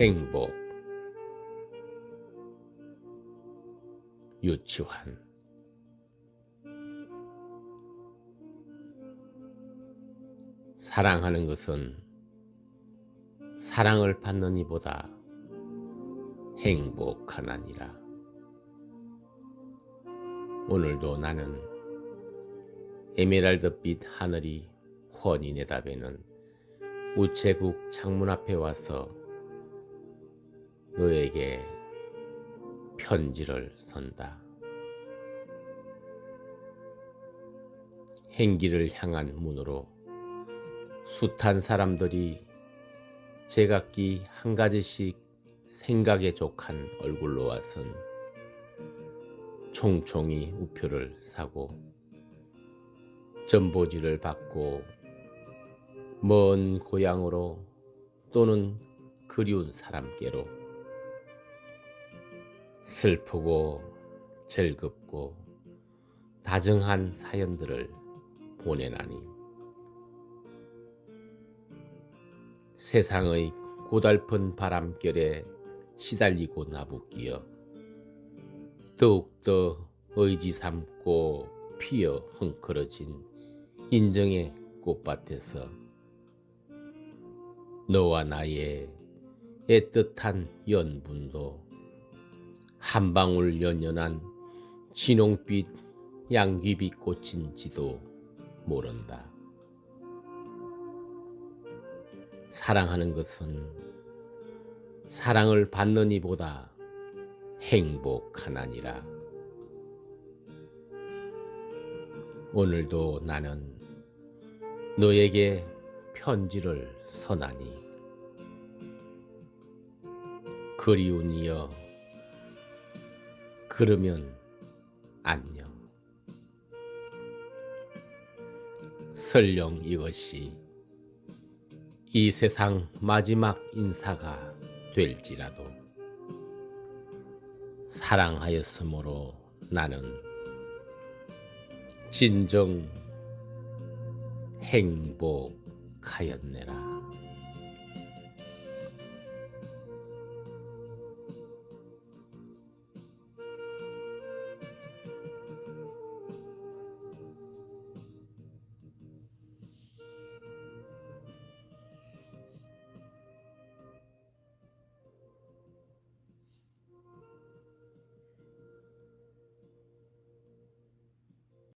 행복 유치환 사랑하는 것은 사랑을 받는 이보다 행복하나니라. 오늘도 나는 에메랄드빛 하늘이 훤히 내다보는 우체국 창문 앞에 와서 너에게 편지를 선다. 행기를 향한 문으로 숱한 사람들이 제각기 한 가지씩 생각에 족한 얼굴로 와선 총총히 우표를 사고 전보지를 받고 먼 고향으로 또는 그리운 사람께로 슬프고 즐겁고 다정한 사연들을 보내나니 세상의 고달픈 바람결에 시달리고 나부끼어 더욱더 의지 삼고 피어 헝클어진 인정의 꽃밭에서 너와 나의 애틋한 연분도 한 방울 연연한 진홍빛 양귀비 꽃인지도 모른다. 사랑하는 것은 사랑을 받는 이보다 행복하나니라. 오늘도 나는 너에게 편지를 선하니 그리운 이여 그러면 안녕 설령 이것이 이 세상 마지막 인사가 될지라도 사랑하였으므로 나는 진정 행복하였네라.